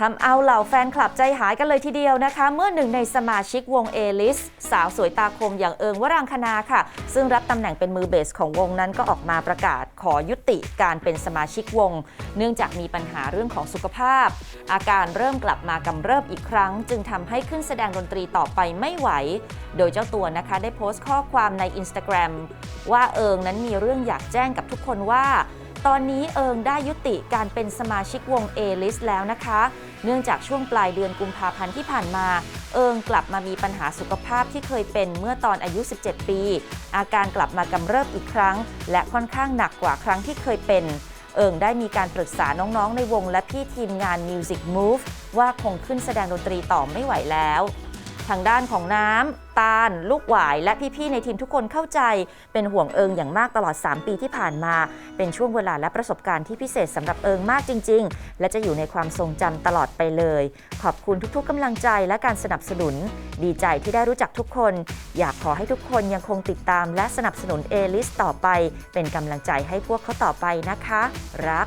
ทำเอาเหล่าแฟนคลับใจหายกันเลยทีเดียวนะคะ เมื่อหนึ่งในสมาชิกวง A-List สาวสวยตาคมอย่างเอิงวรางคณาค่ะ ซึ่งรับตำแหน่งเป็นมือเบสของวงนั้นก็ออกมาประกาศขอยุติการเป็นสมาชิกวง เนื่องจากมีปัญหาเรื่องของสุขภาพ อาการเริ่มกลับมากำเริบอีกครั้ง จึงทำให้ขึ้นแสดงดนตรีต่อไปไม่ไหว โดยเจ้าตัวนะคะได้โพสต์ข้อความใน Instagram ว่าเอิงนั้นมีเรื่องอยากแจ้งกับทุกคนว่า ตอนนี้เอิงได้ยุติการเป็นสมาชิกวง A-List แล้วนะคะ เนื่องจากช่วงปลายเดือนกุมภาพันธ์ที่ผ่านมา เอิงกลับมามีปัญหาสุขภาพที่เคยเป็นเมื่อตอนอายุ 17 ปี อาการกลับมากำเริบอีกครั้ง และค่อนข้างหนักกว่าครั้งที่เคยเป็นเอิงได้มีการปรึกษาน้องๆ ในวงและพี่ทีมงาน Music Move ว่าคงขึ้นแสดงดนตรีต่อไม่ไหวแล้ว ทางด้านของน้ำตาล ลูกหวาย และพี่ๆในทีมทุกคนเข้าใจ เป็นห่วงเอิงอย่างมากตลอด 3 ปีที่ผ่านมา เป็นช่วงเวลาและประสบการณ์ที่พิเศษสำหรับเอิงมากจริง ๆ และจะอยู่ในความทรงจำตลอดไปเลย ขอบคุณทุกๆกำลังใจและการสนับสนุน ดีใจที่ได้รู้จักทุกคน อยากขอให้ทุกคนยังคงติดตามและสนับสนุน A-List ต่อไป เป็นกำลังใจให้พวกเขาต่อไปนะคะ รัก